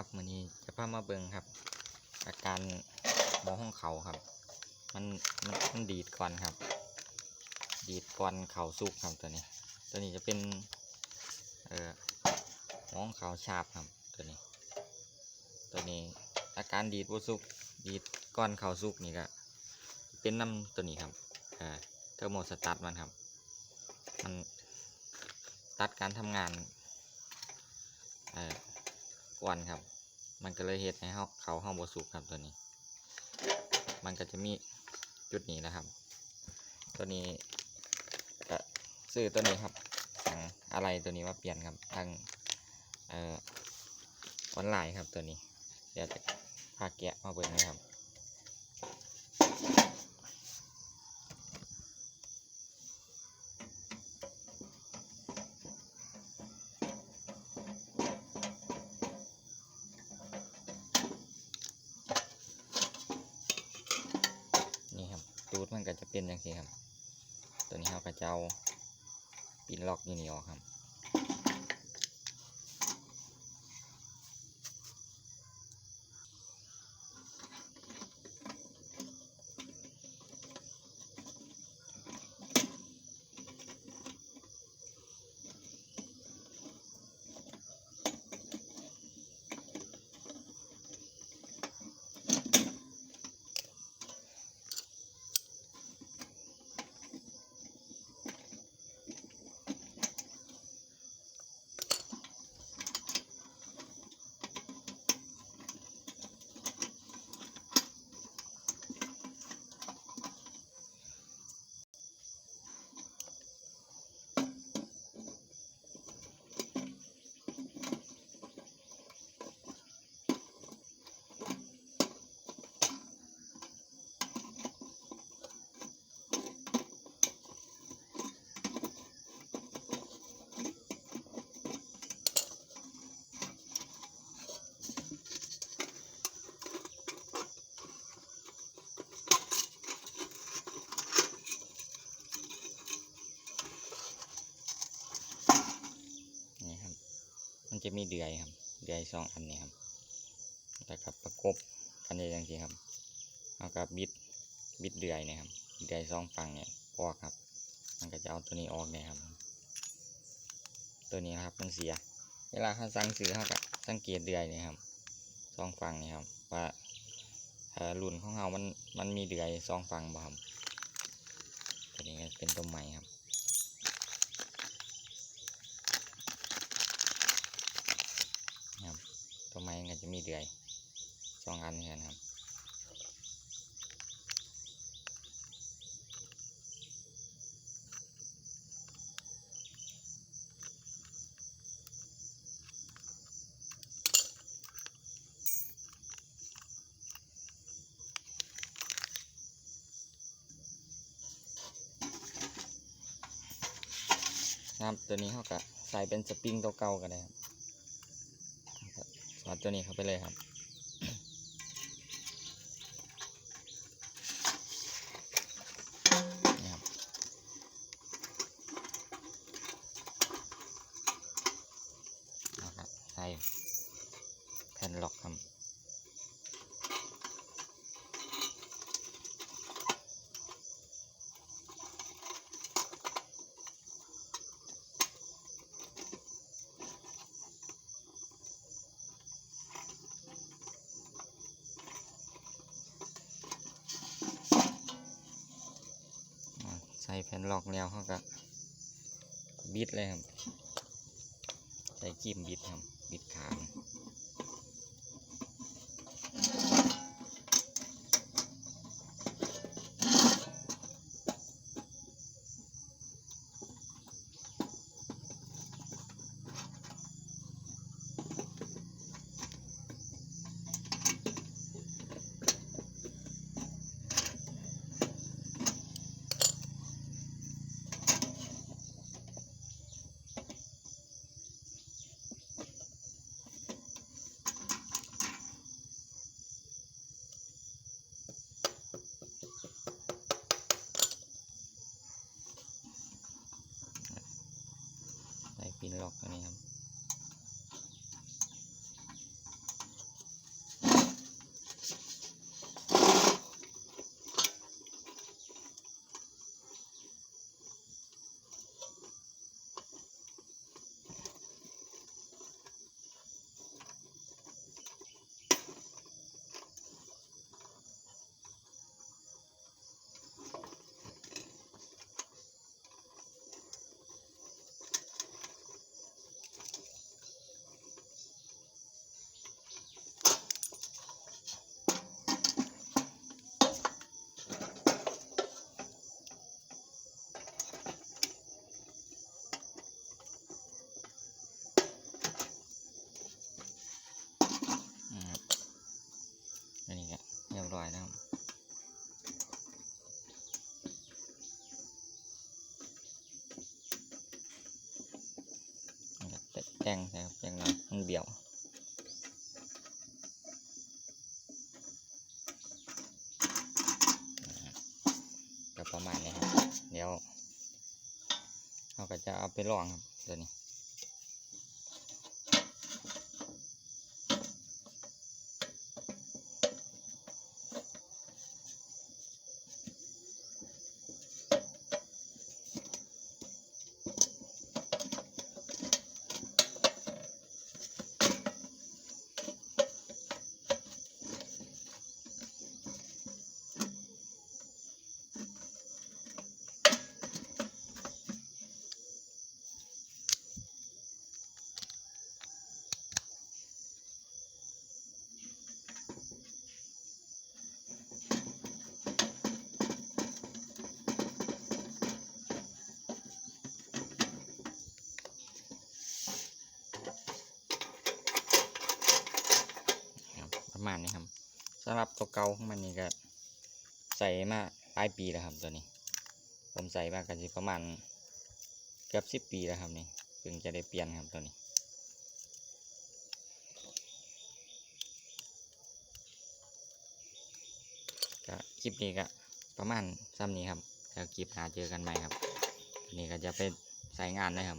ครับมือนี้จะพามาเบิ่งครับ อาการหมอห้องเขาครับ มันมันมันดีดก่อนครับ ดีดก่อนเข่าสุกครับตัวนี้ ตัวนี้จะเป็นเอ่อหมอห้องเขาชาบครับตัวนี้ ตัวนี้อาการดีดบ่สุกดีดก่อนเข่าสุกนี่ก็เป็นน้ำตัวนี้ครับเอ่อเทอร์โมสตัทมันครับ มันตัดการทำงานเอ่อ วันครับ มันก็เลยเห็ดให้เฮาเขาห้องบ่สุกครับตัวนี้ มันก็จะมีจุดนี้นะครับ ตัวนี้ก็ซื้อตัวนี้ครับสั่งอะไรตัวนี้ว่าเปลี่ยนครับทางเอ่อออนไลน์ครับตัวนี้ เดี๋ยวจะพาแกะมาเบิ่งนะครับ ตูดมันก็จะเป็นอย่างนี้ครับ ตัวนี้เราก็จะเอาปินล็อกอยู่นี่ออกครับ จะมีเดือยครับ เดือยสองอันนี้ครับแล้วก็ประกบกันได้อย่างนี้ครับ เอากับบิดบิดเดือยเนี่ยครับ เดือยสองฝั่งเนี่ยออกครับ มันก็จะเอาตัวนี้ออกเนี่ยครับ ตัวนี้ครับมันเสีย เวลาเขาสั่งซื้อเขาก็สังเกตเดือยเนี่ยครับสองฝั่งนี่ครับว่ารุ่นของเรามันมันมีเดือยสองฝั่งบ่ครับตัวนี้เป็นตัวใหม่ครับตัวไม้ ก็จะมีเดือยสองอันเหมือนกันครับครับตัวนี้เขาก็ใส่เป็นสปริงตัวเก่าก็ได้ครับครับ สอดตัวนี้เข้าไปเลยครับนี่ครับใส่แผ่นล็อกครับ นลอกแล้วเขาก็บิดเลยครับ ใส่กิ้มบิดครับ บิดขาง ปีนล็อกตัวนี้ครับ แต่งนะครับแต่งหน่อยมันเบี้ยวก็ประมาณนี้ครับ เดี๋ยวเราก็จะเอาไปลองครับตัวนี้ ประมาณนี้ครับสำหรับตัวเก่าของมันนี่ก็ใส่มาหลายปีแล้วครับตัวนี้ ผมใส่มากันสิประมาณเกือบสิบปีแล้วครับนี่เพิ่งจะได้เปลี่ยนครับตัวนี้ก็คลิปนี้ก็ประมาณซ้ำนี้ครับแล้วคลิปหาเจอกันใหม่ครับนี่ก็จะไปใส่งานนะครับ